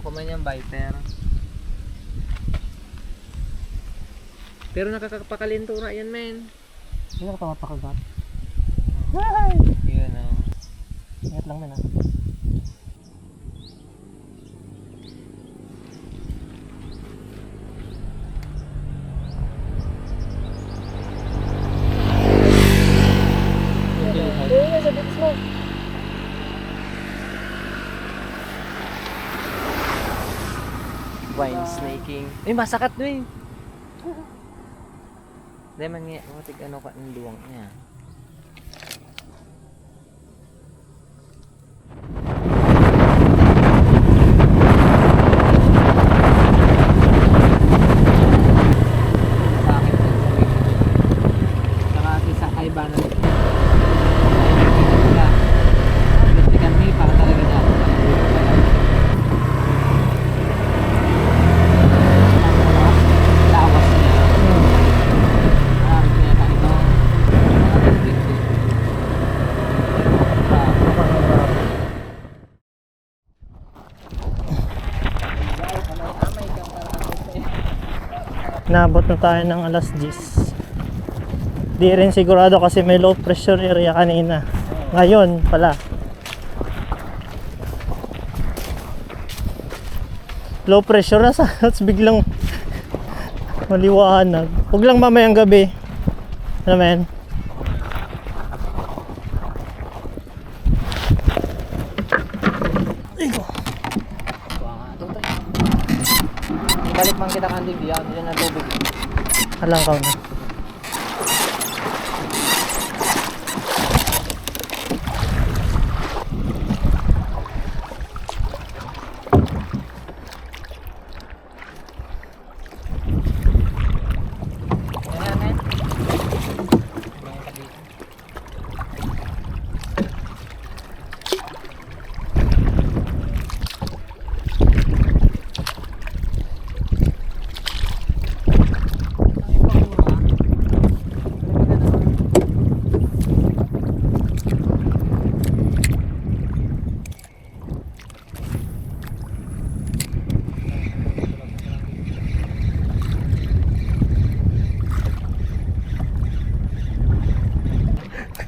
Baka man yung viper. Pero nakakapakalintura yan, men. Hindi ako pamapakagat. Yun, oh. Ingat lang men ah. Wine snaking. Eh, masakat no eh. Hindi man nga, matig ano ka ng luwang niya. Sa akin, Saka si sa Ivan kami para talaga niya ako. Lawas niya. Ah, kaya tayo ito. Mga tubig ko. Ah, Nabot na tayo ng alas 10. Di rin sigurado kasi may low pressure area kanina. Ngayon pala. Low pressure na sa biglang maliwanag. Huwag lang mamayang gabi. Ano men? Balik man kita kandi biya, diyan na tubig. Alang ka na. Ayan,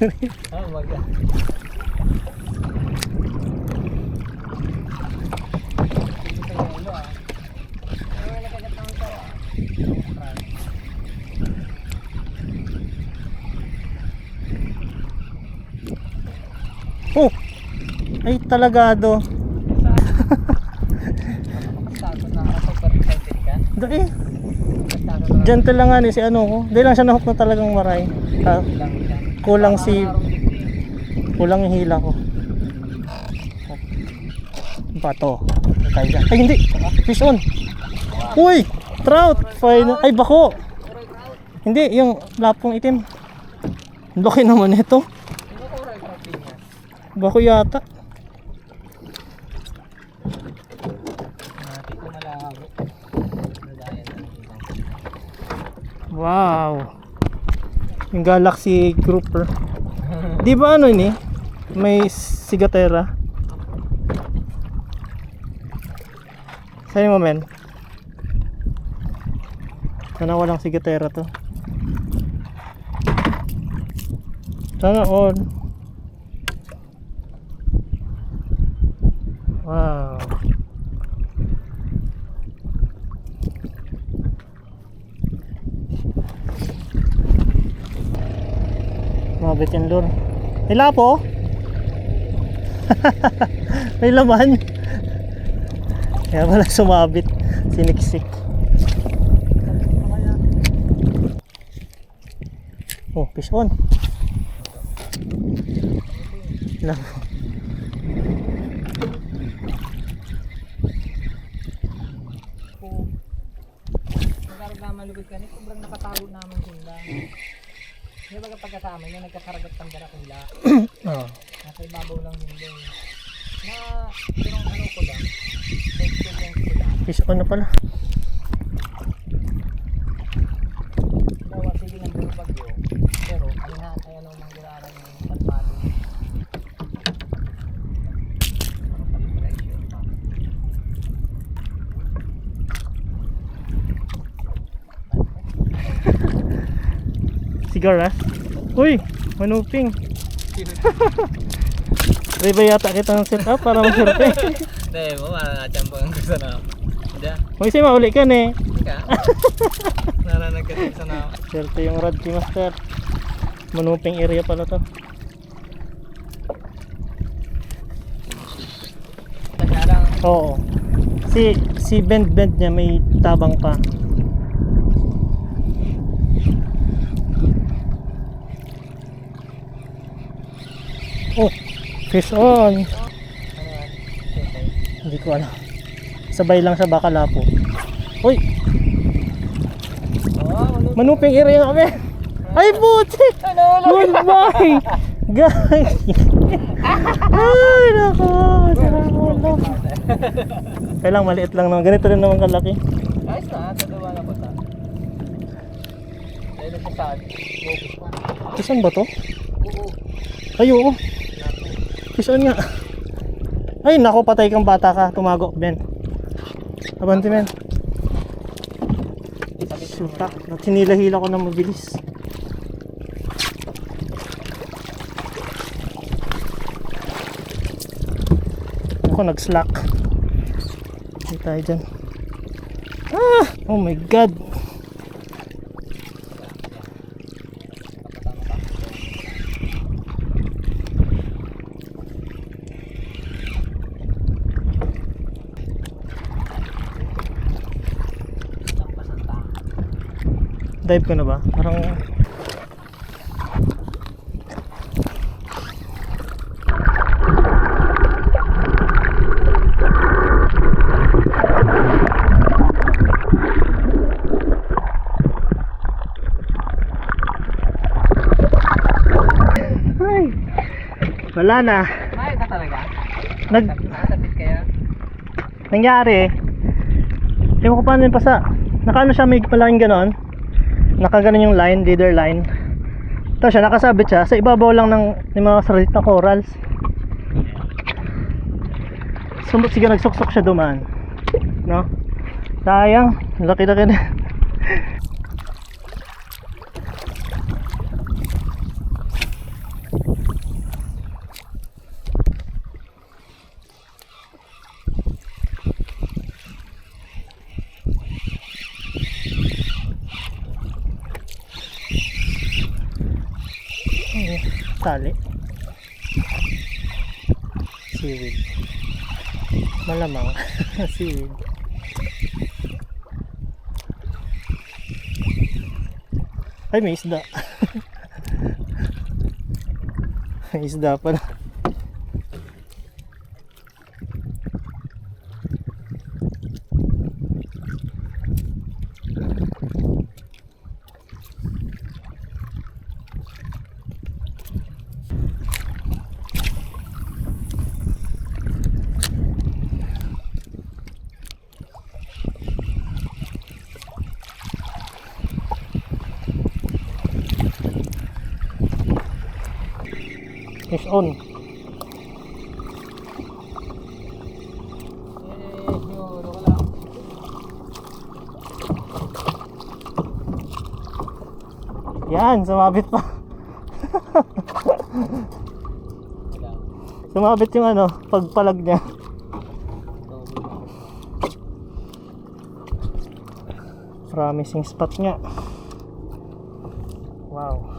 My god. Oh! Ay talagado. Do eh. Gentle lang nga ni si ano ko. Di lang siya nahook na talagang maray. Ah, kulang si kulang yung hila ko. Bato. Dyan. Ay hindi. Fish on. Uy! Trout! Fine. Ay bako. Hindi, yung lapong itim. Laki naman ito. Bako yata. Wow. Yung Galaxy Grouper. Di ba ano ini? May sigatera. Saan mo men? Sana walang sigatera to. Sana all. Wow. Mabit yung lure. Hila po. May laman. Kaya pala sumabit. Siniksik. Oh, fish on. Lang. Nagkarag na malugod ka, sobrang nakatago naman Hindi ba pagkasama niya, nagkakaragat ng darakila. Oh. Nasa ibabaw lang yun din. Na, yung ano ko lang, texture lang sila. Fish on na pala. Dawa, sige lang yung bagyo. Pero, ay na, ay ano, manggiraran yung kalmado. Ano pa yung pressure pa? Edgar ah. Uy, manuping. Iba yata kita ng set up para maswerte. Hindi mo, makakachamba ang gusto na. Hindi ah. Huwag siya mauli ka ni. Ika. Nananagkat sa na. Swerte yung rod key master. Manuping area pala to. Oo. Si si bend bend niya may tabang pa. Oh, fish on. Hindi ko alam. Sabay lang sa bakalapo. Uy, Oo, ano? manuping area kami. Ay, puti! Goodbye! Guys! Ay, nako! Salamat. Kailang maliit lang naman. Ganito rin naman kalaki. Ayos na, tatawa na ko sa. Dahil sa saan. Kisan ba to? Oo. Ay, oo. Kisan nga. Ay, nako, patay kang bata ka. Tumago, Ben. Abanti, men. Suta. Sinila-hila ko na mabilis. Ako, nag-slack. Hindi tayo dyan. Ah! Oh my God! Dive ko na ba? Parang... Ay! Wala na. Ay, ka talaga. Nag... Nakasabit kaya. nangyari ewan ko paano yung pasa nakaano siya may malaking ganon nakaganon yung line leader line. Tapos siya nakasabit siya sa ibabaw lang ng, ng mga salit na corals. Sumot sige nagsuksok siya dumaan. No? Sayang laki laki na Tali. Seaweed. Malamang. Seaweed. Ay, may isda. may isda pa na. Fish on. Yan, sumabit pa. Sumabit yung ano, pagpalag niya. Promising spot nga. Wow.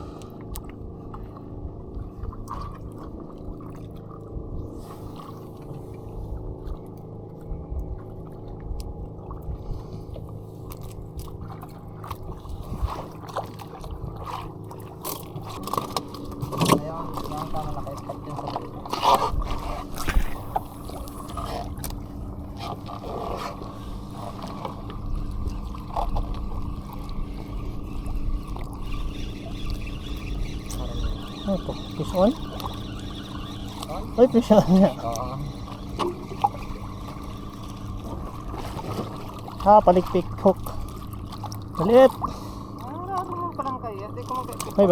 Ayun, yung tama naka-spot din sa balik. Ano to? Fish on? Ay, fish on nga. Oo. Ah, palikpik hook. Maliit. Ah, nararamdaman ko lang kayo. Hindi ko mag- Bye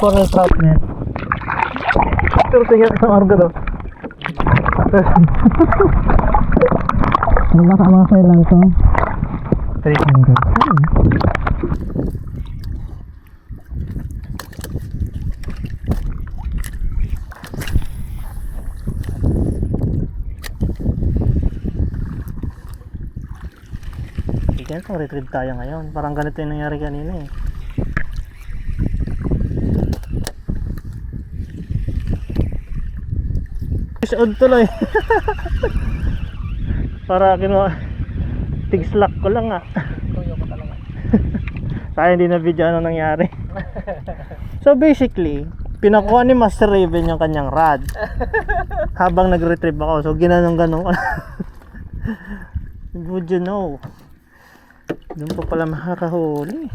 coral trout na yan. Pero tingnan sa argo daw. Ano baka mga kaya lang to? 300. Ganyan pang retrieve tayo ngayon. Parang ganito yung nangyari kanina eh. Fish on tuloy. Para kinuha. Tigslak ko lang ah. Sayang hindi na video ano nangyari. so basically, pinakuha ni Master Raven yung kanyang rod. Habang nag-retrieve ako. So ginanong ganong. Would you know? Doon pa pala makakahuli.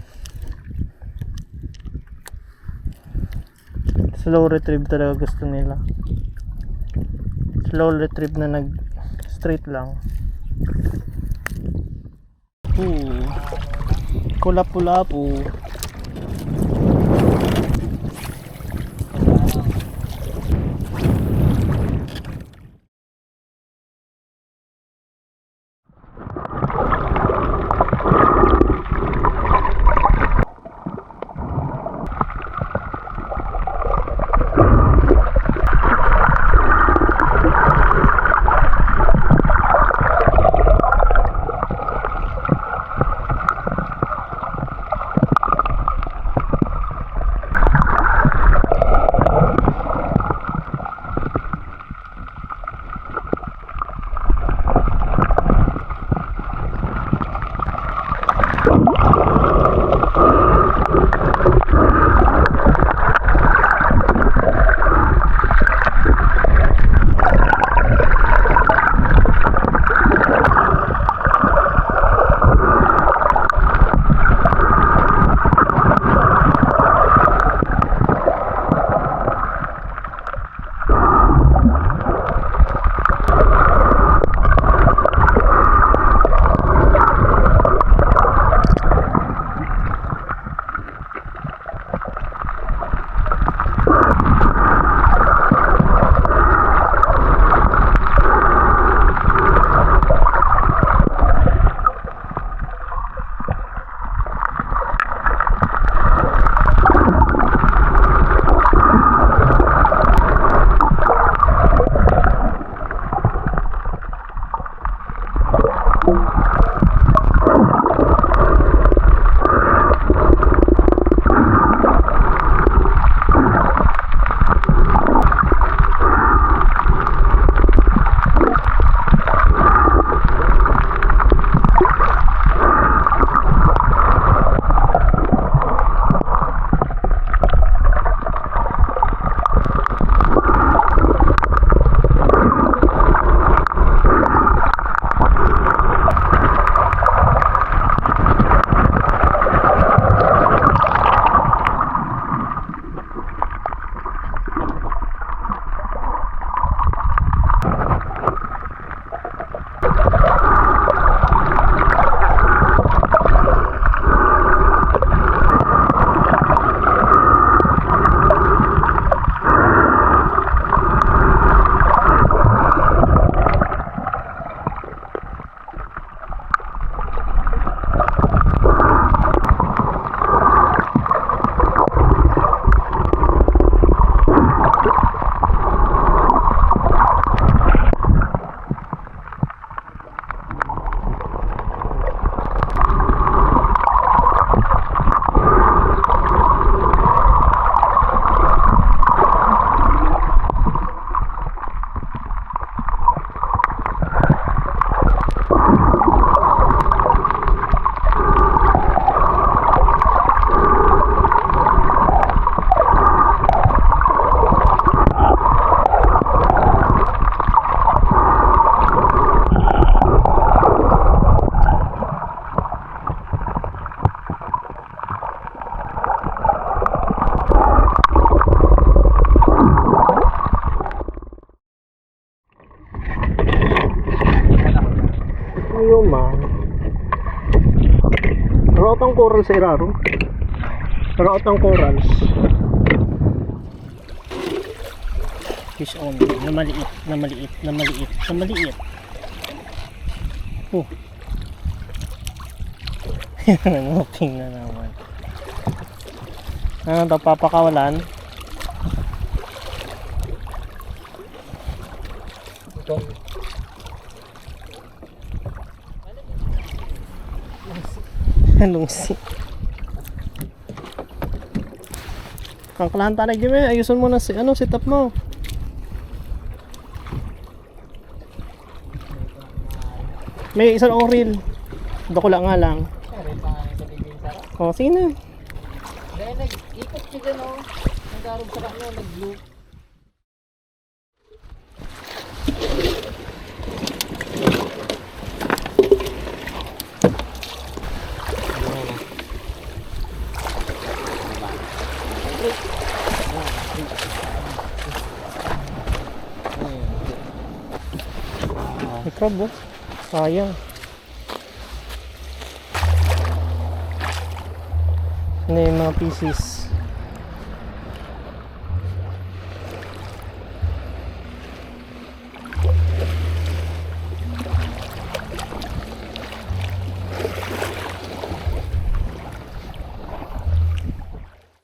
Slow retrieve talaga gusto nila. Slow retrieve na nag straight lang. Ooh. Kula-pula-pu. Ayun Nakaot ang coral sa Iraro. Nakaot ang corals. Fish on. Na maliit, na maliit, na maliit, na maliit. Oh. Yan ang na naman. Ano ito, papakawalan? Lungsi. Ang kalahan talag di ba? Ayusin mo na si ano, setup mo. May isang akong reel. Bakula nga lang. O, sige na. Dahil nag-ikot siya dyan oh. Nagkaroon sa kanya, nag-loop. May crab oh. Sayang. Ano yung mga pieces?